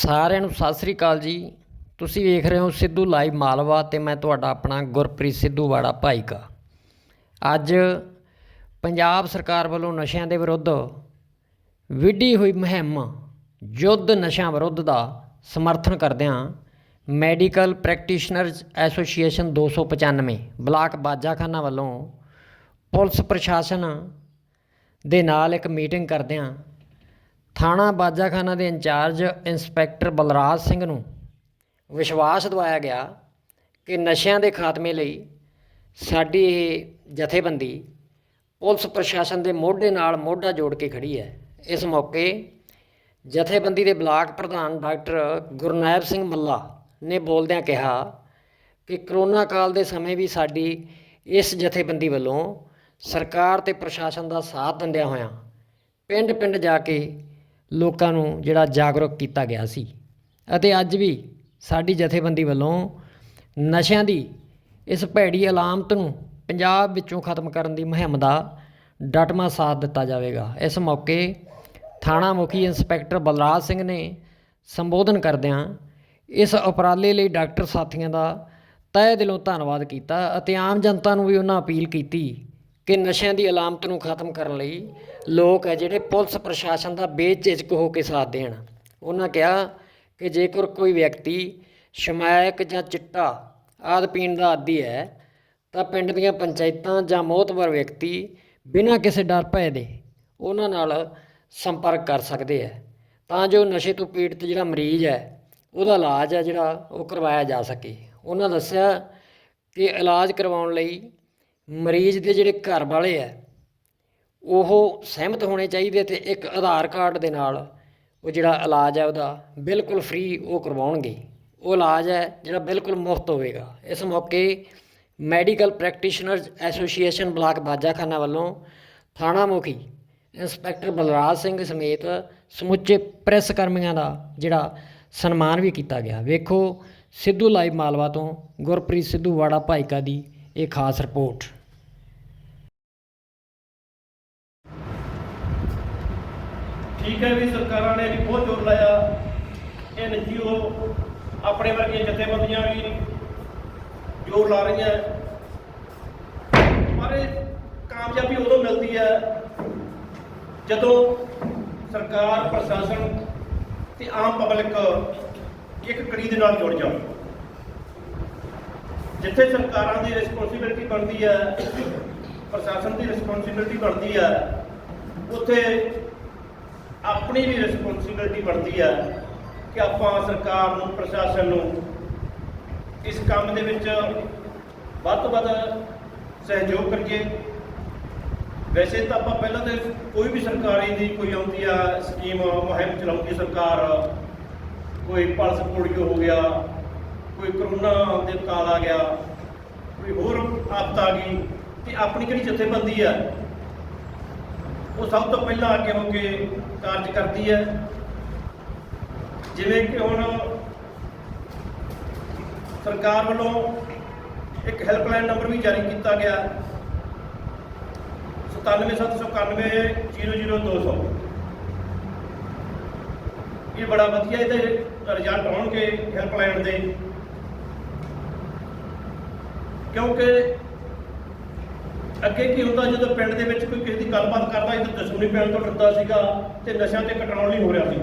ਸਾਰਿਆਂ ਨੂੰ ਸਤਿ ਸ੍ਰੀ ਅਕਾਲ ਜੀ। ਤੁਸੀਂ ਵੇਖ ਰਹੇ ਹੋ ਸਿੱਧੂ ਲਾਈਵ ਮਾਲਵਾ ਤੇ ਮੈਂ ਤੁਹਾਡਾ ਆਪਣਾ ਗੁਰਪ੍ਰੀਤ ਸਿੱਧੂ ਵਾੜਾ ਭਾਈਕਾ। ਅੱਜ ਪੰਜਾਬ ਸਰਕਾਰ ਵੱਲੋਂ ਨਸ਼ਿਆਂ ਦੇ ਵਿਰੁੱਧ ਵਿੱਢੀ ਹੋਈ ਮੁਹਿੰਮ, ਯੁੱਧ ਨਸ਼ਿਆਂ ਵਿਰੁੱਧ ਦਾ ਸਮਰਥਨ ਕਰਦਿਆਂ medical practitioners association 295 block Bajakhana ਵੱਲੋਂ ਪੁਲਿਸ ਪ੍ਰਸ਼ਾਸਨ ਦੇ ਨਾਲ ਇੱਕ ਮੀਟਿੰਗ ਕਰਦਿਆਂ ਥਾਣਾ ਬਾਜਾਖਾਨਾ ਦੇ ਇੰਚਾਰਜ ਇੰਸਪੈਕਟਰ ਬਲਰਾਜ ਸਿੰਘ ਨੂੰ ਵਿਸ਼ਵਾਸ ਦਿਵਾਇਆ ਗਿਆ ਕਿ ਨਸ਼ਿਆਂ ਦੇ ਖਾਤਮੇ ਲਈ ਸਾਡੀ ਇਹ ਜਥੇਬੰਦੀ ਪੁਲਿਸ ਪ੍ਰਸ਼ਾਸਨ ਦੇ ਮੋਢੇ ਨਾਲ ਮੋਢਾ ਜੋੜ ਕੇ ਖੜੀ ਹੈ। ਇਸ ਮੌਕੇ ਜਥੇਬੰਦੀ ਦੇ ਬਲਾਕ ਪ੍ਰਧਾਨ ਡਾਕਟਰ ਗੁਰਨਾਇਬ ਸਿੰਘ ਮੱਲਾ ਨੇ ਬੋਲਦਿਆਂ ਕਿਹਾ ਕਿ ਕਰੋਨਾ ਕਾਲ ਦੇ ਸਮੇਂ ਵੀ ਸਾਡੀ ਇਸ ਜਥੇਬੰਦੀ ਵੱਲੋਂ ਸਰਕਾਰ ਤੇ ਪ੍ਰਸ਼ਾਸਨ ਦਾ ਸਾਥ ਦਿੰਦਿਆਂ ਹੋਇਆਂ ਪਿੰਡ ਪਿੰਡ ਜਾ ਕੇ ਲੋਕਾਂ ਨੂੰ ਜਿਹੜਾ ਜਾਗਰੂਕ ਕੀਤਾ ਗਿਆ ਸੀ। ਅਤੇ ਅੱਜ ਵੀ ਸਾਡੀ ਜਥੇਬੰਦੀ ਵੱਲੋਂ ਨਸ਼ਿਆਂ ਦੀ ਇਸ ਭੈੜੀ ਅਲਾਮਤ ਨੂੰ ਪੰਜਾਬ ਵਿੱਚੋਂ ਖਤਮ ਕਰਨ ਦੀ ਮੁਹਿੰਮ ਦਾ ਡਟਮਾ ਸਾਥ ਦਿੱਤਾ ਜਾਵੇਗਾ। ਇਸ ਮੌਕੇ ਥਾਣਾ ਮੁਖੀ ਇੰਸਪੈਕਟਰ ਬਲਰਾਜ ਸਿੰਘ ਨੇ ਸੰਬੋਧਨ ਕਰਦਿਆਂ ਇਸ ਉਪਰਾਲੇ ਲਈ ਡਾਕਟਰ ਸਾਥੀਆਂ ਦਾ ਤਹਿ ਦਿਲੋਂ ਧੰਨਵਾਦ ਕੀਤਾ ਅਤੇ ਆਮ ਜਨਤਾ ਨੂੰ ਵੀ ਉਹਨਾਂ ਅਪੀਲ ਕੀਤੀ ਕਿ ਨਸ਼ਿਆਂ ਦੀ ਅਲਾਮਤ ਨੂੰ ਖਤਮ ਕਰਨ ਲਈ ਲੋਕ ਹੈ ਜਿਹੜੇ ਪੁਲਿਸ ਪ੍ਰਸ਼ਾਸਨ ਦਾ ਬੇਝਿਜਕ ਹੋ ਕੇ ਸਾਥ ਦੇਣ। ਉਹਨਾਂ ਕਿਹਾ ਕਿ ਜੇਕਰ ਕੋਈ ਵਿਅਕਤੀ ਸ਼ਮਾਇਕ ਜਾਂ ਚਿੱਟਾ ਆਦ ਪੀਣ ਦਾ ਆਦੀ ਹੈ, ਤਾਂ ਪਿੰਡ ਦੀਆਂ ਪੰਚਾਇਤਾਂ ਜਾਂ ਮੋਹਤਵਰ ਵਿਅਕਤੀ ਬਿਨਾਂ ਕਿਸੇ ਡਰ ਭੈ ਦੇ ਉਹਨਾਂ ਨਾਲ ਸੰਪਰਕ ਕਰ ਸਕਦੇ ਹੈ ਤਾਂ ਜੋ ਨਸ਼ੇ ਤੋਂ ਪੀੜਤ ਜਿਹੜਾ ਮਰੀਜ਼ ਹੈ, ਉਹਦਾ ਇਲਾਜ ਹੈ ਜਿਹੜਾ ਉਹ ਕਰਵਾਇਆ ਜਾ ਸਕੇ। ਉਹਨਾਂ ਦੱਸਿਆ ਕਿ ਇਲਾਜ ਕਰਵਾਉਣ ਲਈ ਮਰੀਜ਼ ਦੇ ਜਿਹੜੇ ਘਰ ਵਾਲੇ ਹੈ ਉਹ ਸਹਿਮਤ ਹੋਣੇ ਚਾਹੀਦੇ ਤੇ ਇੱਕ ਆਧਾਰ ਕਾਰਡ ਦੇ ਨਾਲ ਉਹ ਜਿਹੜਾ ਇਲਾਜ ਹੈ ਉਹਦਾ ਬਿਲਕੁਲ ਫ੍ਰੀ ਉਹ ਕਰਵਾਉਣਗੇ। ਉਹ ਇਲਾਜ ਹੈ ਜਿਹੜਾ ਬਿਲਕੁਲ ਮੁਫਤ ਹੋਵੇਗਾ। ਇਸ ਮੌਕੇ medical practitioners association block Bajakhana ਵੱਲੋਂ ਥਾਣਾ ਮੁਖੀ ਇੰਸਪੈਕਟਰ ਬਲਰਾਜ ਸਿੰਘ ਸਮੇਤ ਸਮੁੱਚੇ ਪ੍ਰੈਸ ਕਰਮੀਆਂ ਦਾ ਜਿਹੜਾ ਸਨਮਾਨ ਵੀ ਕੀਤਾ ਗਿਆ। ਵੇਖੋ ਸਿੱਧੂ ਲਾਈਵ ਮਾਲਵਾ ਤੋਂ ਗੁਰਪ੍ਰੀਤ ਸਿੱਧੂ ਵਾੜਾ ਭਾਈਕਾ ਦੀ ਇਹ ਖਾਸ ਰਿਪੋਰਟ। ਠੀਕ ਹੈ ਵੀ ਸਰਕਾਰਾਂ ਨੇ ਵੀ ਬਹੁਤ ਜ਼ੋਰ ਲਾਇਆ। ਐਨਜੀਓ ਆਪਣੇ ਵਰਗੀਆਂ ਜਥੇਬੰਦੀਆਂ ਵੀ ਜ਼ੋਰ ਲਾ ਰਹੀਆਂ। ਪਰ ਇਹ ਕਾਮਯਾਬੀ ਉਦੋਂ ਮਿਲਦੀ ਹੈ ਜਦੋਂ ਸਰਕਾਰ, ਪ੍ਰਸ਼ਾਸਨ ਤੇ ਆਮ ਪਬਲਿਕ ਇੱਕ ਕੜੀ ਦੇ ਨਾਲ ਜੁੜ ਜਾਵੇ। ਜਿੱਥੇ ਸਰਕਾਰਾਂ ਦੀ ਰਿਸਪੌਂਸਿਬਿਲਟੀ ਬਣਦੀ ਹੈ, ਪ੍ਰਸ਼ਾਸਨ ਦੀ ਰਿਸਪੌਂਸਿਬਿਲਟੀ ਬਣਦੀ ਹੈ, ਉੱਥੇ ਆਪਣੀ ਵੀ ਰਿਸਪੌਂਸਿਬਿਲਟੀ ਬਣਦੀ ਹੈ ਕਿ ਆਪਾਂ ਸਰਕਾਰ ਨੂੰ, ਪ੍ਰਸ਼ਾਸਨ ਨੂੰ ਇਸ ਕੰਮ ਦੇ ਵਿੱਚ ਵੱਧ ਤੋਂ ਵੱਧ ਸਹਿਯੋਗ ਕਰੀਏ। ਵੈਸੇ ਤਾਂ ਆਪਾਂ ਪਹਿਲਾਂ ਤੇ ਕੋਈ ਵੀ ਸਰਕਾਰੀ ਦੀ ਕੋਈ ਆਉਂਦੀ ਆ ਸਕੀਮ ਮੁਹਿੰਮ ਚਲਾਉਂਦੀ ਸਰਕਾਰ, ਕੋਈ ਪਲਸ ਪੋਲੀਓ ਹੋ ਗਿਆ, ਕੋਈ ਕਰੋਨਾ ਦੇ ਕਾਲ ਆ ਗਿਆ, ਕੋਈ ਹੋਰ ਆਫਤ ਆ ਗਈ, ਤੇ ਆਪਣੀ ਕਿਹੜੀ ਜਥੇਬੰਦੀ ਆ ਉਹ ਸਭ ਤੋਂ ਪਹਿਲਾਂ ਅੱਗੇ ਹੋ ਕੇ ਕਾਰਜ ਕਰਦੀ ਹੈ। ਜਿਵੇਂ ਕਿ ਹੁਣ ਸਰਕਾਰ ਵੱਲੋਂ ਇੱਕ ਹੈਲਪਲਾਈਨ ਨੰਬਰ ਵੀ ਜਾਰੀ ਕੀਤਾ ਗਿਆ। 9779900200 ਇਹ ਬੜਾ ਵਧੀਆ ਇਹਦੇ ਰਿਜ਼ਲਟ ਆਉਣਗੇ ਹੈਲਪਲਾਈਨ ਦੇ। ਕਿਉਂਕਿ ਅੱਗੇ ਕੀ ਹੁੰਦਾ ਜਦੋਂ ਪਿੰਡ ਦੇ ਵਿੱਚ ਕੋਈ ਕਿਸੇ ਦੀ ਗੱਲਬਾਤ ਕਰਦਾ ਸੀ ਤਾਂ ਦੁਸ਼ਮਣੀ ਪੈਣ ਤੋਂ ਡਰਦਾ ਸੀਗਾ ਤੇ ਨਸ਼ਿਆਂ ਤੇ ਕੰਟਰੋਲ ਨਹੀਂ ਹੋ ਰਿਹਾ ਸੀ।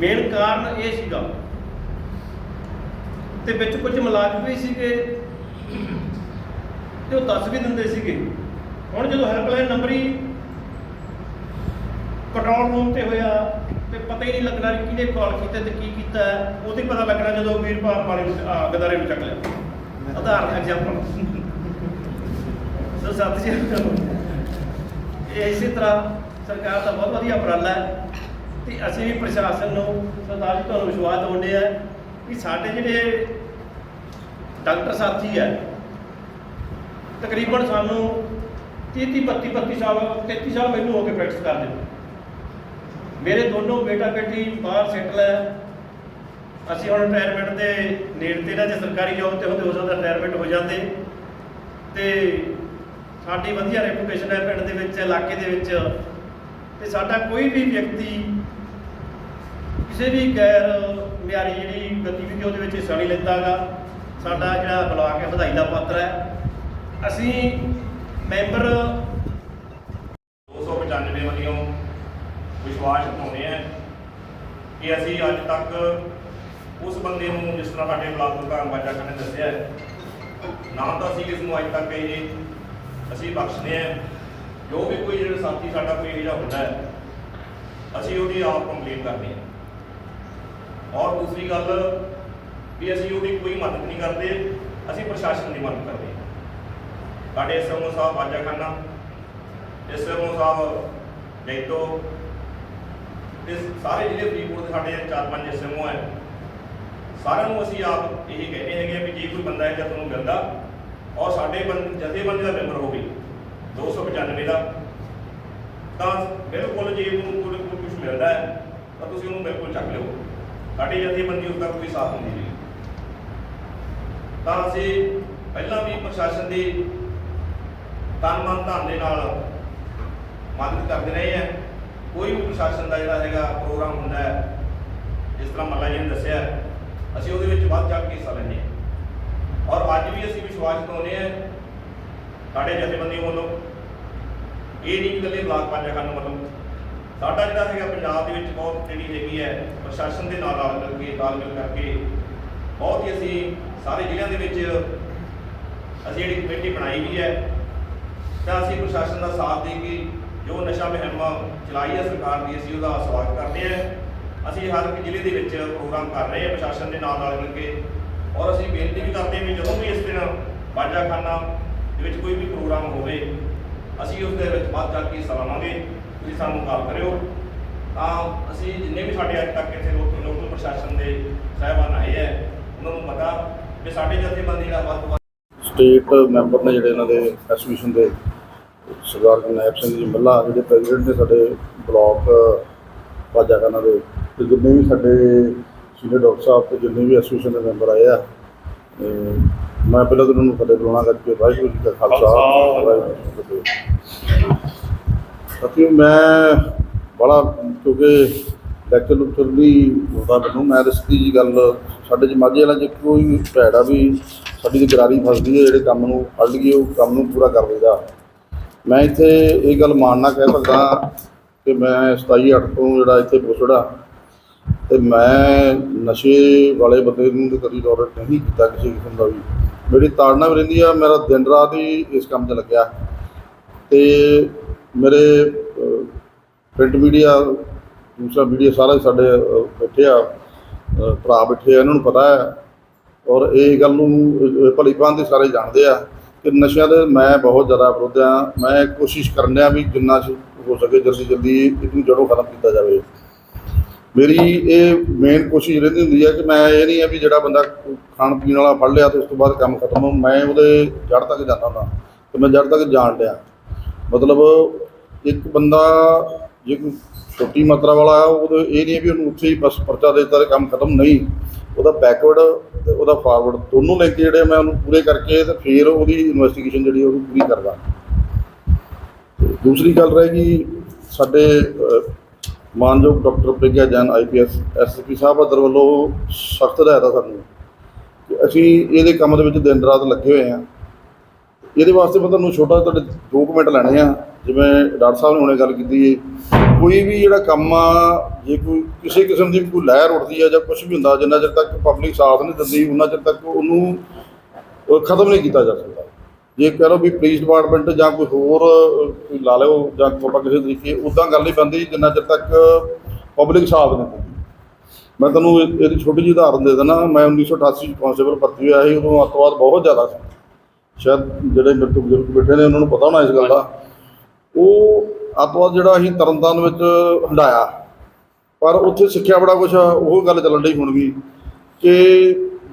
ਮੇਨ ਕਾਰਨ ਇਹ ਸੀਗਾ। ਤੇ ਵਿੱਚ ਕੁਝ ਮੁਲਾਜ਼ਮ ਵੀ ਸੀਗੇ ਤੇ ਉਹ ਦੱਸ ਵੀ ਦਿੰਦੇ ਸੀਗੇ। ਹੁਣ ਜਦੋਂ ਹੈਲਪਲਾਈਨ ਨੰਬਰ ਹੀ ਕੰਟਰੋਲ ਰੂਮ ਤੇ ਹੋਇਆ ਤੇ ਪਤਾ ਹੀ ਨਹੀਂ ਲੱਗਣਾ ਕਿ ਕਿਹਨੇ ਕਾਲ ਕੀਤਾ ਤੇ ਕੀ ਕੀਤਾ ਉਹਦੇ ਪਤਾ ਲੱਗਣਾ ਜਦੋਂ ਵੀਰਪਾਲ ਵਾਲੇ ਨੂੰ ਆ, ਗਦਾਰੇ ਨੂੰ ਚੱਕ ਲਿਆ। ਉਦਾਹਰਨ ਐਗਜ਼ਾਮਪਲ ਸੋ ਸਾਥੀ ਜੀ ਇਹ ਇਸੇ ਤਰ੍ਹਾਂ ਸਰਕਾਰ ਦਾ ਬਹੁਤ ਵਧੀਆ ਉਪਰਾਲਾ ਹੈ ਤੇ ਅਸੀਂ ਵੀ ਪ੍ਰਸ਼ਾਸਨ ਨੂੰ ਸਰਦਾਰ ਜੀ ਤੁਹਾਨੂੰ ਵਿਸ਼ਵਾਸ ਦਿਵਾਉਂਦੇ ਆ ਕਿ ਸਾਡੇ ਜਿਹੜੇ ਡਾਕਟਰ ਸਾਥੀ ਹੈ, ਤਕਰੀਬਨ ਸਾਨੂੰ 30 32 32 ਸਾਲ 33 ਸਾਲ ਮੈਨੂੰ ਹੋ ਕੇ ਪ੍ਰੈਕਟਿਸ ਕਰਦੇ ਨੂੰ। ਮੇਰੇ ਦੋਨੋਂ ਬੇਟਾ ਬੇਟੀ ਬਾਹਰ ਸੈਟਲ ਹੈ। ਅਸੀਂ ਹੁਣ ਰਿਟਾਇਰਮੈਂਟ ਦੇ ਨੇੜੇ ਤੇ ਨਾ ਜੇ ਸਰਕਾਰੀ ਜੋਬ ਤੇ ਹੁੰਦੇ ਹੋ ਸਕਦਾ ਰਿਟਾਇਰਮੈਂਟ ਹੋ ਜਾਂਦੇ। ਤੇ ਸਾਡੀ ਵਧੀਆ ਰੈਪੂਟੇਸ਼ਨ ਹੈ ਪਿੰਡ ਦੇ ਵਿੱਚ, ਇਲਾਕੇ ਦੇ ਵਿੱਚ। ਤੇ ਸਾਡਾ ਕੋਈ ਵੀ ਵਿਅਕਤੀ, ਕਿਸੇ ਵੀ ਗੈਰ ਮਿਆਰੀ ਜਿਹੜੀ ਗਤੀਵਿਧੀ ਉਹਦੇ ਵਿੱਚ ਹਿੱਸਾ ਨਹੀਂ ਲੈਂਦਾਗਾ ਸਾਡਾ ਜਿਹੜਾ ਬਲਾਕ ਹੈ, ਵਧਾਈ ਦਾ ਪਾਤਰ ਹੈ। ਅਸੀਂ ਮੈਂਬਰ 295 ਵੱਲੋਂ ਵਿਸ਼ਵਾਸ ਦਿਖਾਉਂਦੇ ਆ ਕਿ ਅਸੀਂ ਅੱਜ ਤੱਕ ਉਸ ਬੰਦੇ ਨੂੰ ਜਿਸ ਤਰ੍ਹਾਂ ਸਾਡੇ ਬਲਾਕ ਪ੍ਰਧਾਨ ਬਾਜਾ ਨੇ ਦੱਸਿਆ ਨਾ ਤਾਂ ਅਸੀਂ ਕਿਸ ਨੂੰ ਅੱਜ ਤੱਕ ਇਹ ਅਸੀਂ ਬਖਸ਼ਦੇ ਆ ਜੋ ਵੀ ਕੋਈ ਜਿਹੜਾ ਸਾਥੀ ਸਾਡਾ ਕੋਈ ਇਹੋ ਜਿਹਾ ਹੁੰਦਾ ਹੈ, ਅਸੀਂ ਉਹਦੀ ਆਪ ਕੰਪਲੇਨ ਕਰਦੇ ਹਾਂ। ਔਰ ਦੂਸਰੀ ਗੱਲ, ਵੀ ਅਸੀਂ ਉਹਦੀ ਕੋਈ ਮਦਦ ਨਹੀਂ ਕਰਦੇ, ਅਸੀਂ ਪ੍ਰਸ਼ਾਸਨ ਦੀ ਮਦਦ ਕਰਦੇ ਹਾਂ। ਸਾਡੇ ਐਸਐਮਓ ਸਾਹਿਬ ਬਾਜਾ ਖਾਨਾ ਐਸਐਮਓ ਸਾਹਿਬ ਜੈਤੋ ਇਸ ਸਾਰੇ ਜਿਹੜੇ ਫਰੀਦਕੋਟ ਦੇ ਸਾਡੇ ਚਾਰ ਪੰਜ ਐਸਐਮਓ ਹੈ, ਸਾਰਿਆਂ ਨੂੰ ਅਸੀਂ ਆਪ ਇਹ ਕਹਿੰਦੇ ਹੈਗੇ ਆ ਵੀ ਜੇ ਕੋਈ ਬੰਦਾ ਹੈ ਜਾਂ ਤੁਹਾਨੂੰ ਮਿਲਦਾ ਔਰ ਸਾਡੇ ਬੰਦ ਜਥੇਬੰਦੀ ਦਾ ਮੈਂਬਰ ਹੋਵੇ 295 ਦਾ ਤਾਂ ਬਿਲਕੁਲ ਜੇ ਉਹਨੂੰ ਕੋਈ ਕੁਝ ਮਿਲਦਾ ਹੈ, ਤਾਂ ਤੁਸੀਂ ਉਹਨੂੰ ਬਿਲਕੁਲ ਚੱਕ ਲਿਓ। ਸਾਡੀ ਜਥੇਬੰਦੀ ਉਸ ਦਾ ਕੋਈ ਸਾਥ ਨਹੀਂ ਦੇਗੀ ਤਾਂ ਅਸੀਂ ਪਹਿਲਾਂ ਵੀ ਪ੍ਰਸ਼ਾਸਨ ਦੀ ਤਨ ਮਨ ਧਨ ਦੇ ਨਾਲ ਮਦਦ ਕਰਦੇ ਰਹੇ ਆ ਕੋਈ ਵੀ ਪ੍ਰਸ਼ਾਸਨ ਦਾ ਜਿਹੜਾ ਹੈਗਾ ਪ੍ਰੋਗਰਾਮ ਹੁੰਦਾ ਹੈ, ਜਿਸ ਤਰ੍ਹਾਂ ਮੱਲਾ ਜੀ ਨੇ ਦੱਸਿਆ ਅਸੀਂ ਉਹਦੇ ਵਿੱਚ ਵੱਧ ਚੜ੍ਹ ਕੇ ਹਿੱਸਾ ਲੈਂਦੇ ਹਾਂ। ਔਰ ਅੱਜ ਵੀ ਅਸੀਂ ਵਿਸ਼ਵਾਸ ਦਿਵਾਉਂਦੇ ਹਾਂ ਸਾਡੇ ਜਥੇਬੰਦੀਆਂ ਵੱਲੋਂ ਇਹ ਨਹੀਂ ਕਿ ਇਕੱਲੇ ਬਲਾਕ ਪੰਜਾਖਾਨ ਵੱਲੋਂ ਸਾਡਾ ਜਿਹੜਾ ਹੈਗਾ ਪੰਜਾਬ ਦੇ ਵਿੱਚ ਬਹੁਤ ਜਿਹੜੀ ਹੈਗੀ ਹੈ ਪ੍ਰਸ਼ਾਸਨ ਦੇ ਨਾਲ ਨਾਲ ਮਿਲ ਕੇ, ਨਾਲ ਮਿਲ ਕਰਕੇ ਬਹੁਤ ਹੀ ਅਸੀਂ ਸਾਰੇ ਜ਼ਿਲ੍ਹਿਆਂ ਦੇ ਵਿੱਚ ਅਸੀਂ ਜਿਹੜੀ ਕਮੇਟੀ ਬਣਾਈ ਵੀ ਹੈ, ਤਾਂ ਅਸੀਂ ਪ੍ਰਸ਼ਾਸਨ ਦਾ ਸਾਥ ਦੇ ਕੇ ਜੋ ਨਸ਼ਾ ਮੁਹਿੰਮ ਚਲਾਈ ਹੈ ਸਰਕਾਰ ਦੀ, ਅਸੀਂ ਉਹਦਾ ਸਵਾਗਤ ਕਰਦੇ ਹਾਂ। ਅਸੀਂ ਹਰ ਇੱਕ ਜ਼ਿਲ੍ਹੇ ਦੇ ਵਿੱਚ ਪ੍ਰੋਗਰਾਮ ਕਰ ਰਹੇ ਹਾਂ, ਪ੍ਰਸ਼ਾਸਨ ਦੇ ਨਾਲ ਨਾਲ ਮਿਲ ਕੇ ਔਰ ਅਸੀਂ ਬੇਨਤੀ ਵੀ ਕਰਦੇ ਵੀ ਜਦੋਂ ਵੀ ਇਸ ਦਿਨ ਬਾਜਾਖਾਨਾ ਦੇ ਵਿੱਚ ਕੋਈ ਵੀ ਪ੍ਰੋਗਰਾਮ ਹੋਵੇ, ਅਸੀਂ ਉਸ ਦੇ ਵਿੱਚ ਵੱਧ ਚੜ੍ਹ ਕੇ ਹਿੱਸਾ ਲਵਾਂਗੇ ਤੁਸੀਂ ਸਾਨੂੰ ਕਾਲ ਕਰਿਓ। ਤਾਂ ਅਸੀਂ ਜਿੰਨੇ ਵੀ ਸਾਡੇ ਅੱਜ ਤੱਕ ਇੱਥੇ ਲੋਕ ਲੋਕਲ ਪ੍ਰਸ਼ਾਸਨ ਦੇ ਸਾਹਿਬਾਨ ਆਏ ਹੈ, ਉਹਨਾਂ ਨੂੰ ਪਤਾ ਵੀ ਸਾਡੇ ਜਥੇਬੰਦੀ ਦਾ ਵੱਧ ਤੋਂ ਵੱਧ ਸਟੇਟ ਮੈਂਬਰ ਨੇ ਜਿਹੜੇ ਇਹਨਾਂ ਦੇ ਐਸੋਸੀਏਸ਼ਨ ਦੇ ਸਰਦਾਰ ਜਨੈਬ ਸਿੰਘ ਜੀ ਮੱਲਾ, ਜਿਹੜੇ ਪ੍ਰੈਜ਼ੀਡੈਂਟ ਨੇ ਸਾਡੇ ਬਲਾਕ ਬਾਜਾਖਾਨਾ ਦੇ, ਤੇ ਜਿੰਨੇ ਵੀ ਸਾਡੇ ਸੀਨੀਅਰ ਡਾਕਟਰ ਸਾਹਿਬ ਤੇ ਜਿੰਨੇ ਵੀ ਐਸੋਸੀਏਸ਼ਨ ਦੇ ਮੈਂਬਰ ਆਏ ਆ ਤੇ ਮੈਂ ਪਹਿਲਾਂ ਤਾਂ ਉਹਨਾਂ ਨੂੰ ਫਤਿਹ ਬੁਲਾਉਣਾ ਕਰਕੇ ਵਾਹਿਗੁਰੂ ਜੀ ਦਾ ਖਾਲਸਾ ਵਾਹਿਗੁਰੂ ਜੀ ਕੀ ਫਤਿਹ। ਸਾਥੀਓ ਮੈਂ ਬੜਾ ਕਿਉਂਕਿ ਲੈਕਚਰ ਲੁਕਚਰ ਨਹੀਂ ਹੁੰਦਾ ਮੈਨੂੰ ਮੈਂ ਤਾਂ ਸਿੱਧੀ ਜੀ ਗੱਲ ਸਾਡੇ ਚ ਮਾਝੇ ਵਾਲਾ ਚ ਕੋਈ ਭੈੜ ਵੀ ਸਾਡੀ ਤੇ ਗਰਾਰੀ ਫਸਦੀ ਹੈ ਜਿਹੜੇ ਕੰਮ ਨੂੰ ਫੜ ਲਈਏ ਉਹ ਕੰਮ ਨੂੰ ਪੂਰਾ ਕਰ ਲਈਦਾ। ਮੈਂ ਇੱਥੇ ਇਹ ਗੱਲ ਮਾਨਣਾ ਕਹਿ ਸਕਦਾ ਕਿ ਮੈਂ 27 ਅੱਠ ਤੋਂ ਜਿਹੜਾ ਇੱਥੇ ਪੁੱਛੜਾ ਤੇ ਮੈਂ ਨਸ਼ੇ ਵਾਲੇ ਬੰਦੇ ਨੂੰ ਤਾਂ ਕਦੀ ਟੋਲਰੇਟ ਨਹੀਂ ਕੀਤਾ ਕਿਸੇ ਕਿਸਮ ਦਾ ਵੀ। ਮੇਰੀ ਤਾੜਨਾ ਵੀ ਰਹਿੰਦੀ ਆ, ਮੇਰਾ ਦਿਨ ਰਾਤ ਹੀ ਇਸ ਕੰਮ 'ਚ ਲੱਗਿਆ। ਤੇ ਮੇਰੇ ਪ੍ਰਿੰਟ ਮੀਡੀਆ ਦੂਸਰਾ ਮੀਡੀਆ ਸਾਰਾ ਸਾਡੇ ਬੈਠੇ ਆ ਭਰਾ ਬੈਠੇ ਆ, ਇਹਨਾਂ ਨੂੰ ਪਤਾ ਹੈ। ਔਰ ਇਹ ਗੱਲ ਨੂੰ ਭਲੀ ਭਾਂति ਸਾਰੇ ਜਾਣਦੇ ਆ ਕਿ ਨਸ਼ਿਆਂ ਦੇ ਮੈਂ ਬਹੁਤ ਜ਼ਿਆਦਾ ਵਿਰੁੱਧ ਆ। ਮੈਂ ਕੋਸ਼ਿਸ਼ ਕਰਨ ਡਿਆ ਵੀ ਜਿੰਨਾ ਹੋ ਸਕੇ ਜਲਦੀ ਜਲਦੀ ਇਹਨੂੰ ਜੜੋਂ ਖਤਮ ਕੀਤਾ ਜਾਵੇ। ਮੇਰੀ ਇਹ ਮੇਨ ਕੋਸ਼ਿਸ਼ ਰਹਿੰਦੀ ਹੁੰਦੀ ਹੈ ਕਿ ਮੈਂ ਇਹ ਨਹੀਂ ਹੈ ਵੀ ਜਿਹੜਾ ਬੰਦਾ ਖਾਣ ਪੀਣ ਵਾਲਾ ਫੜ ਲਿਆ ਤੇ ਉਸ ਤੋਂ ਬਾਅਦ ਕੰਮ ਖਤਮ ਹੋ ਮੈਂ ਉਹਦੇ ਜੜ ਤੱਕ ਜਾਂਦਾ ਹੁੰਦਾ। ਤੇ ਮੈਂ ਜੜ ਤੱਕ ਜਾਣ ਲਿਆ ਮਤਲਬ ਇੱਕ ਬੰਦਾ ਜੇ ਕੋਈ ਛੋਟੀ ਮਾਤਰਾ ਵਾਲਾ ਉਹ ਇਹ ਨਹੀਂ ਹੈ ਵੀ ਉਹਨੂੰ ਉੱਥੇ ਹੀ ਬਸ ਪਰਚਾ ਦੇ ਦਿੱਤਾ ਤੇ ਕੰਮ ਖਤਮ। ਨਹੀਂ। ਉਹਦਾ ਬੈਕਵਰਡ ਤੇ ਉਹਦਾ ਫਾਰਵਰਡ ਦੋਨੋਂ ਲੈ ਕੇ ਜਿਹੜੇ ਮੈਂ ਉਹਨੂੰ ਪੂਰੇ ਕਰਕੇ ਤੇ ਫਿਰ ਉਹਦੀ ਇਨਵੈਸਟੀਗੇਸ਼ਨ ਜਿਹੜੀ ਉਹਨੂੰ ਪੂਰੀ ਕਰਦਾ। ਤੇ ਦੂਸਰੀ ਗੱਲ ਰਹੇਗੀ ਸਾਡੇ ਮਾਨਯੋਗ doctor Pragya Jain IPS SP ਸਾਹਿਬ ਅਦਰ ਵੱਲੋਂ ਸਖਤ ਹਦਾਇਤਾਂ ਸਾਨੂੰ। ਕਿ ਅਸੀਂ ਇਹਦੇ ਕੰਮ ਦੇ ਵਿੱਚ ਦਿਨ ਰਾਤ ਲੱਗੇ ਹੋਏ ਹਾਂ। ਇਹਦੇ ਵਾਸਤੇ ਮੈਂ ਤੁਹਾਨੂੰ ਛੋਟਾ ਤੁਹਾਡੇ ਦੋ ਕੁ ਮਿੰਟ ਲੈਣੇ ਆ। ਜਿਵੇਂ ਡਾਕਟਰ ਸਾਹਿਬ ਨੇ ਹੁਣੇ ਗੱਲ ਕੀਤੀ ਹੈ ਕੋਈ ਵੀ ਜਿਹੜਾ ਕੰਮ ਆ, ਜੇ ਕੋਈ ਕਿਸੇ ਕਿਸਮ ਦੀ ਕੋਈ ਲਹਿਰ ਉੱਠਦੀ ਆ ਜਾਂ ਕੁਝ ਵੀ ਹੁੰਦਾ, ਜਿੰਨਾ ਚਿਰ ਤੱਕ ਪਬਲਿਕ ਸਾਥ ਨਹੀਂ ਦਿੰਦੀ, ਉਹਨਾਂ ਚਿਰ ਤੱਕ ਉਹਨੂੰ ਖਤਮ ਨਹੀਂ ਕੀਤਾ ਜਾ ਸਕਦਾ। ਜੇ ਕਹ ਲਓ ਵੀ ਪੁਲਿਸ ਡਿਪਾਰਟਮੈਂਟ ਜਾਂ ਕੋਈ ਹੋਰ ਕੋਈ ਲਾ ਲਿਓ ਜਾਂ ਆਪਾਂ ਕਿਸੇ ਤਰੀਕੇ ਉਦਾਂ ਗੱਲ ਨਹੀਂ ਬੰਦੀ ਜਿੰਨਾ ਚਿਰ ਤੱਕ ਪਬਲਿਕ ਸਾਥ ਨਹੀਂ ਦਿੰਦੀ ਮੈਂ ਤੁਹਾਨੂੰ ਇਹ- ਇਹਦੀ ਛੋਟੀ ਜਿਹੀ ਉਦਾਹਰਨ ਦੇ ਦਿੰਦਾ, ਮੈਂ 1988 ਚ ਕਾਂਸਟੇਬਲ ਭਰਤੀ ਹੋਇਆ ਸੀ, ਉਦੋਂ ਅੱਤਵਾਦ ਬਹੁਤ ਜ਼ਿਆਦਾ ਸੀ। ਸ਼ਾਇਦ ਜਿਹੜੇ ਮੇਰੇ ਤੋਂ ਬਜ਼ੁਰਗ ਬੈਠੇ ਨੇ, ਉਹਨਾਂ ਨੂੰ ਪਤਾ ਹੋਣਾ ਇਸ ਗੱਲ ਦਾ। ਉਹ ਅੱਤਵਾਦ ਜਿਹੜਾ ਅਸੀਂ ਤਰਨਤਾਰਨ ਵਿੱਚ ਹੰਡਾਇਆ ਪਰ ਉੱਥੇ ਸਿੱਖਿਆ ਬੜਾ ਕੁਛ, ਉਹ ਗੱਲ ਚੱਲਣ ਡਈ ਹੁਣ ਵੀ ਕਿ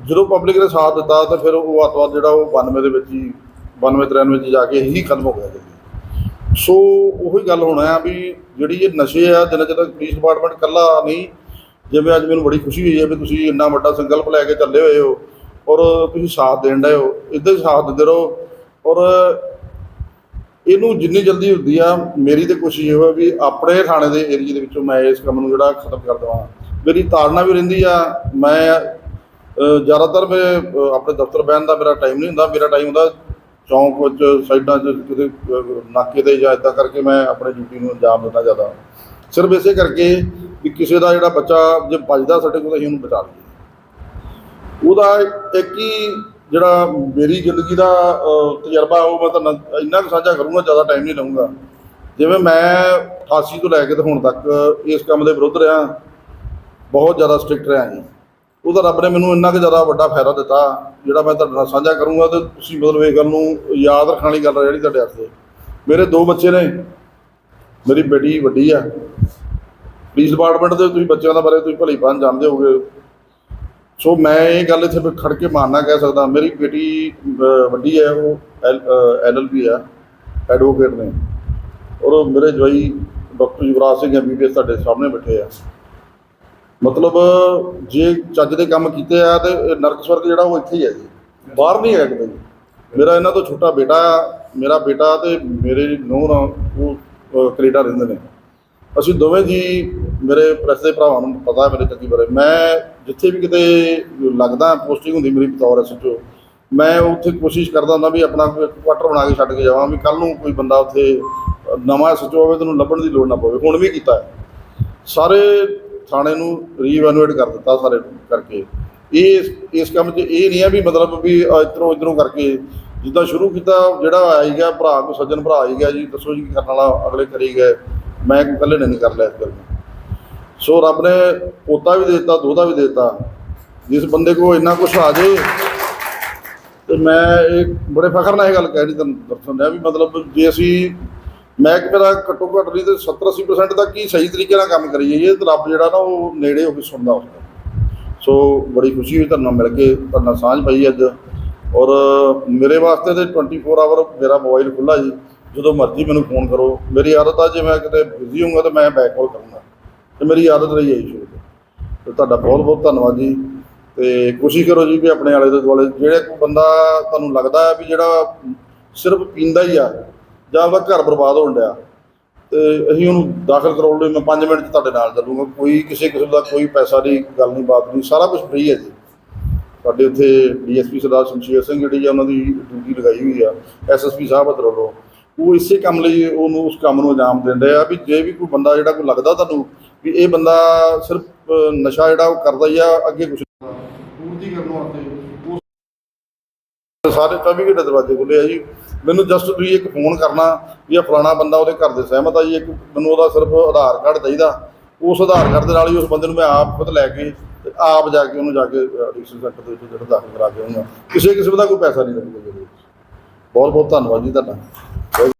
ਜਦੋਂ ਪਬਲਿਕ ਨੇ ਸਾਥ ਦਿੱਤਾ, ਤਾਂ ਫਿਰ ਉਹ ਅੱਤਵਾਦ ਜਿਹੜਾ ਉਹ 92 ਦੇ ਵਿੱਚ ਹੀ 92 93 'ਚ ਜਾ ਕੇ ਹੀ ਖਤਮ ਹੋ ਗਿਆ ਜੀ। ਸੋ ਉਹੀ ਗੱਲ ਹੋਣਾ ਆ ਵੀ ਜਿਹੜੀ ਇਹ ਨਸ਼ੇ ਆ, ਜਿੰਨਾ ਚਿਰ ਤੱਕ ਪੁਲਿਸ ਡਿਪਾਰਟਮੈਂਟ ਇਕੱਲਾ ਨਹੀਂ, ਜਿਵੇਂ ਅੱਜ ਮੈਨੂੰ ਬੜੀ ਖੁਸ਼ੀ ਹੋਈ ਹੈ ਵੀ ਤੁਸੀਂ ਇੰਨਾ ਵੱਡਾ ਸੰਕਲਪ ਲੈ ਕੇ ਚੱਲੇ ਹੋਏ ਹੋ ਔਰ ਤੁਸੀਂ ਸਾਥ ਦੇਣ ਡਏ ਹੋ ਇੱਦਾਂ ਹੀ ਸਾਥ ਦਿੰਦੇ ਰਹੋ ਔਰ ਇਹਨੂੰ ਜਿੰਨੀ ਜਲਦੀ ਹੁੰਦੀ ਆ, ਮੇਰੀ ਤੇ ਕੋਸ਼ਿਸ਼ ਇਹ ਹੋਵੇ ਵੀ ਆਪਣੇ ਥਾਣੇ ਦੇ ਏਰੀਏ ਦੇ ਵਿੱਚੋਂ ਮੈਂ ਇਸ ਕੰਮ ਨੂੰ ਜਿਹੜਾ ਖਤਮ ਕਰ ਦੇਵਾਂ। ਮੇਰੀ ਤਾੜਨਾ ਵੀ ਰਹਿੰਦੀ ਆ, ਮੈਂ ਜ਼ਿਆਦਾਤਰ ਮੈਂ ਆਪਣੇ ਦਫ਼ਤਰ ਬਹਿਣ ਦਾ ਮੇਰਾ ਟਾਈਮ ਨਹੀਂ ਹੁੰਦਾ, ਮੇਰਾ ਟਾਈਮ ਹੁੰਦਾ ਚੌਂਕ ਵਿੱਚ ਸਾਈਡਾਂ 'ਚ ਕਿਤੇ ਨਾਕੇ ਤੇ ਜਾਂ ਇਦਾਂ ਕਰਕੇ ਮੈਂ ਆਪਣੀ ਡਿਊਟੀ ਨੂੰ ਅੰਜਾਮ ਦਿੰਦਾ ਜ਼ਿਆਦਾ। ਸਿਰਫ ਇਸੇ ਕਰਕੇ ਵੀ ਕਿਸੇ ਦਾ ਜਿਹੜਾ ਬੱਚਾ ਜੇ ਬਚਦਾ ਸਾਡੇ ਕੋਲ, ਅਸੀਂ ਉਹਨੂੰ ਬਚਾ ਲਈਏ। ਉਹਦਾ ਇੱਕ ਹੀ ਜਿਹੜਾ ਮੇਰੀ ਜ਼ਿੰਦਗੀ ਦਾ ਤਜਰਬਾ, ਉਹ ਮੈਂ ਤੁਹਾਨੂੰ ਇੰਨਾ ਕੁ ਸਾਂਝਾ ਕਰੂੰਗਾ, ਜ਼ਿਆਦਾ ਟਾਈਮ ਨਹੀਂ ਲਵਾਂਗਾ ਜਿਵੇਂ ਮੈਂ 88 ਤੋਂ ਲੈ ਕੇ ਤੇ ਹੁਣ ਤੱਕ ਇਸ ਕੰਮ ਦੇ ਵਿਰੁੱਧ ਰਿਹਾ, ਬਹੁਤ ਜ਼ਿਆਦਾ ਸਟ੍ਰਿਕਟ ਰਿਹਾ ਜੀ। ਉਹਦਾ ਰੱਬ ਨੇ ਮੈਨੂੰ ਇੰਨਾ ਕੁ ਜ਼ਿਆਦਾ ਵੱਡਾ ਫਾਇਦਾ ਦਿੱਤਾ, ਜਿਹੜਾ ਮੈਂ ਤੁਹਾਡੇ ਨਾਲ ਸਾਂਝਾ ਕਰੂੰਗਾ ਤੇ ਤੁਸੀਂ ਮਤਲਬ ਇਹ ਗੱਲ ਨੂੰ ਯਾਦ ਰੱਖਣ ਵਾਲੀ ਗੱਲ ਹੈ ਜਿਹੜੀ ਤੁਹਾਡੇ ਵਾਸਤੇ। ਮੇਰੇ ਦੋ ਬੱਚੇ ਨੇ, ਮੇਰੀ ਬੇਟੀ ਵੱਡੀ ਆ। ਪੁਲਿਸ ਡਿਪਾਰਟਮੈਂਟ ਦੇ ਤੁਸੀਂ ਬੱਚਿਆਂ ਦਾ ਬਾਰੇ ਤੁਸੀਂ ਭਲੀ ਭਾਂਤ ਜਾਣਦੇ ਹੋਗੇ ਸੋ ਮੈਂ ਇਹ ਗੱਲ ਇੱਥੇ ਖੜ ਕੇ ਮਾਰਨਾ ਕਹਿ ਸਕਦਾ, ਮੇਰੀ ਬੇਟੀ ਵੱਡੀ ਹੈ, ਉਹ ਐਲਐਲਬੀ ਆ ਐਡਵੋਕੇਟ ਨੇ। ਔਰ ਮੇਰੇ ਜਵਾਈ ਡਾਕਟਰ ਯੁਵਰਾਜ ਸਿੰਘ ਐਮਬੀਬੀਐਸ ਤੁਹਾਡੇ ਸਾਹਮਣੇ ਬੈਠੇ ਆ। ਮਤਲਬ ਜੇ ਚੱਜ ਦੇ ਕੰਮ ਕੀਤੇ ਆ ਤੇ ਇਹ ਨਰਕ ਸਵਰਗ ਜਿਹੜਾ ਉਹ ਇੱਥੇ ਹੀ ਹੈ ਜੀ। ਬਾਹਰ ਨਹੀਂ ਹੈ ਕਿਤੇ। ਵੀ। ਮੇਰਾ ਇਹਨਾਂ ਤੋਂ ਛੋਟਾ ਬੇਟਾ ਆ, ਮੇਰਾ ਬੇਟਾ ਤੇ ਮੇਰੇ ਨੂੰਹ ਉਹ ਅਹ, ਕੈਨੇਡਾ ਰਹਿੰਦੇ ਨੇ। ਅਸੀਂ ਦੋਵੇਂ ਜੀ ਮੇਰੇ ਪ੍ਰੈਸ ਦੇ ਭਰਾਵਾਂ ਨੂੰ ਪਤਾ ਮੇਰੇ ਚੱਕੀ ਬਾਰੇ। ਮੈਂ ਜਿੱਥੇ ਵੀ ਕਿਤੇ ਲੱਗਦਾ ਪੋਸਟਿੰਗ ਹੁੰਦੀ ਮੇਰੀ ਬਤੌਰ ਐਸਐਚਓ ਮੈਂ ਉੱਥੇ ਕੋਸ਼ਿਸ਼ ਕਰਦਾ ਹੁੰਦਾ ਵੀ ਆਪਣਾ ਕੁਆਟਰ ਬਣਾ ਕੇ ਛੱਡ ਕੇ ਜਾਵਾਂ ਵੀ ਕੱਲ ਨੂੰ ਕੋਈ ਬੰਦਾ ਉੱਥੇ ਨਵਾਂ ਐਸਐਚਓ ਹੋਵੇ ਤੈਨੂੰ ਲੱਭਣ ਦੀ ਲੋੜ ਨਾ ਪਵੇ। ਹੁਣ ਵੀ ਕੀਤਾ ਹੈ। ਸਾਰੇ ਥਾਣੇ ਨੂੰ ਰੀਵੈਨੂਏਟ ਕਰ ਦਿੱਤਾ ਸਾਰੇ ਕਰਕੇ। ਇਹ ਇਸ ਕੰਮ 'ਚ ਇਹ ਨਹੀਂ ਹੈ ਵੀ ਮਤਲਬ ਵੀ ਇਧਰੋਂ ਇਧਰੋਂ ਕਰਕੇ ਜਿੱਦਾਂ ਸ਼ੁਰੂ ਕੀਤਾ, ਜਿਹੜਾ ਆ ਹੀ ਗਿਆ ਭਰਾ ਕੋ ਸੱਜਣ ਭਰਾ ਆਈ ਗਿਆ ਜੀ, ਦੱਸੋ ਜੀ ਕੀ ਕਰਨ ਵਾਲਾ, ਅਗਲੇ ਕਰੀ ਗਏ। ਮੈਂ ਇਕੱਲੇ ਨੇ ਨਹੀਂ ਕਰ ਲਿਆ ਇਸ ਗੱਲ ਨੂੰ। ਸੋ ਰੱਬ ਨੇ ਪੋਤਾ ਵੀ ਦੇ ਦਿੱਤਾ ਦੋਤਾ ਵੀ ਦੇ ਦਿੱਤਾ। ਜਿਸ ਬੰਦੇ ਕੋ ਇੰਨਾ ਕੁਛ ਆ ਜੇ, ਤੇ ਮੈਂ ਇਹ ਬੜੇ ਫਖਰ ਨਾਲ ਇਹ ਗੱਲ ਕਹਿ ਰਹੀ ਤੁਹਾਨੂੰ ਦੱਸਣ ਡਿਆ ਵੀ ਮਤਲਬ ਜੇ ਅਸੀਂ ਮੈਂ ਕਿ ਮੇਰਾ ਘੱਟੋ ਘੱਟ ਨਹੀਂ ਤੇ 70 80% ਤੱਕ ਹੀ ਸਹੀ ਤਰੀਕੇ ਨਾਲ ਕੰਮ ਕਰੀ ਜਾਈਏ ਤੇ ਰੱਬ ਜਿਹੜਾ ਨਾ ਉਹ ਨੇੜੇ ਹੋ ਕੇ ਸੁਣਦਾ ਉਸਦਾ ਸੋ ਬੜੀ ਖੁਸ਼ੀ ਹੋਈ ਤੁਹਾਨੂੰ ਨਾਲ ਮਿਲ ਕੇ, ਤੁਹਾਡੇ ਨਾਲ ਸਾਂਝ ਪਈ ਅੱਜ। ਔਰ ਮੇਰੇ ਵਾਸਤੇ ਤੇ 24 ਆਵਰ ਮੇਰਾ ਮੋਬਾਈਲ ਖੁੱਲਾ ਜੀ। ਜਦੋਂ ਮਰਜ਼ੀ ਮੈਨੂੰ ਫੋਨ ਕਰੋ। ਮੇਰੀ ਆਦਤ ਆ, ਜੇ ਮੈਂ ਕਿਤੇ ਬਿਜ਼ੀ ਹੋਊਂਗਾ ਤਾਂ ਮੈਂ ਬੈਕ ਕਾਲ ਕਰੂੰਗਾ। ਤੇ ਮੇਰੀ ਆਦਤ ਰਹੀ ਹੈ ਜੀ ਸ਼ੁਰੂ ਤੋਂ। ਤੇ ਤੁਹਾਡਾ ਬਹੁਤ ਬਹੁਤ ਧੰਨਵਾਦ ਜੀ। ਤੇ ਕੋਸ਼ਿਸ਼ ਕਰੋ ਜੀ ਵੀ ਆਪਣੇ ਆਲੇ ਦੁਆਲੇ, ਜਿਹੜੇ ਬੰਦਾ ਤੁਹਾਨੂੰ ਲੱਗਦਾ ਹੈ ਵੀ ਜਿਹੜਾ ਸਿਰਫ ਪੀਂਦਾ ਹੀ ਆ ਜਾਂ ਉਹਦਾ ਘਰ ਬਰਬਾਦ ਹੋਣ ਡਿਆ। ਤੇ ਅਸੀਂ ਉਹਨੂੰ ਦਾਖਲ ਕਰਾਉਣ ਲਈ ਮੈਂ 5 ਮਿੰਟ 'ਚ ਤੁਹਾਡੇ ਨਾਲ ਚੱਲੂਗਾ। ਕੋਈ ਕਿਸੇ ਕਿਸਮ ਦਾ ਕੋਈ ਪੈਸਾ ਦੀ ਗੱਲ ਨਹੀਂ, ਬਾਤ ਨਹੀਂ। ਸਾਰਾ ਕੁਝ ਫ੍ਰੀ ਹੈ ਜੀ। ਸਾਡੇ ਉੱਥੇ ਡੀਐਸਪੀ ਸਰਦਾਰ ਸ਼ਮਸ਼ੀਰ ਸਿੰਘ ਜਿਹੜੀ ਆ, ਉਹਨਾਂ ਦੀ ਡਿਊਟੀ ਲਗਾਈ ਹੋਈ ਆ। ਐਸਐਸਪੀ ਸਾਹਿਬ ਅਦਰੋਂ ਉਹ ਇਸੇ ਕੰਮ ਲਈ ਉਹਨੂੰ ਉਸ ਕੰਮ ਨੂੰ ਅੰਜਾਮ ਦਿੰਦੇ ਆ ਵੀ ਜੇ ਵੀ ਕੋਈ ਬੰਦਾ ਜਿਹੜਾ ਕੋਈ ਲੱਗਦਾ ਤੁਹਾਨੂੰ ਵੀ ਇਹ ਬੰਦਾ ਸਿਰਫ ਨਸ਼ਾ ਜਿਹੜਾ ਉਹ ਕਰਦਾ ਹੀ ਆ, ਅੱਗੇ ਕੁਝ ਪੂਰਤੀ ਕਰਨ ਵਾਸਤੇ ਸਾਰੇ 24 ਘੰਟੇ ਦਰਵਾਜ਼ੇ ਖੁੱਲੇ ਆ ਜੀ। ਮੈਨੂੰ ਜਸਟ ਤੁਸੀਂ ਇੱਕ ਫੋਨ ਕਰਨਾ ਵੀ ਇਹ ਫਲਾਣਾ ਬੰਦਾ ਉਹਦੇ ਘਰ ਦੇ ਸਹਿਮਤ ਆ ਜੀ, ਇੱਕ ਮੈਨੂੰ ਉਹਦਾ ਸਿਰਫ ਆਧਾਰ ਕਾਰਡ ਚਾਹੀਦਾ। ਉਸ ਆਧਾਰ ਕਾਰਡ ਦੇ ਨਾਲ ਹੀ ਉਸ ਬੰਦੇ ਨੂੰ ਮੈਂ ਆਪ ਖੁਦ ਲੈ ਕੇ ਤੇ ਆਪ ਜਾ ਕੇ ਉਹਨੂੰ ਜਾ ਕੇ ਐਡਿਕਸ਼ਨ ਸੈਂਟਰ ਦੇ ਵਿੱਚ ਜਿਹੜਾ ਦਾਖਲ ਕਰਾ ਕੇ ਆਉਂਗਾ ਕਿਸੇ ਕਿਸਮ ਦਾ ਕੋਈ ਪੈਸਾ ਨਹੀਂ ਲੱਗੂਗਾ ਜੀ ਵਿੱਚ। ਬਹੁਤ ਬਹੁਤ ਧੰਨਵਾਦ ਜੀ ਤੁਹਾਡਾ।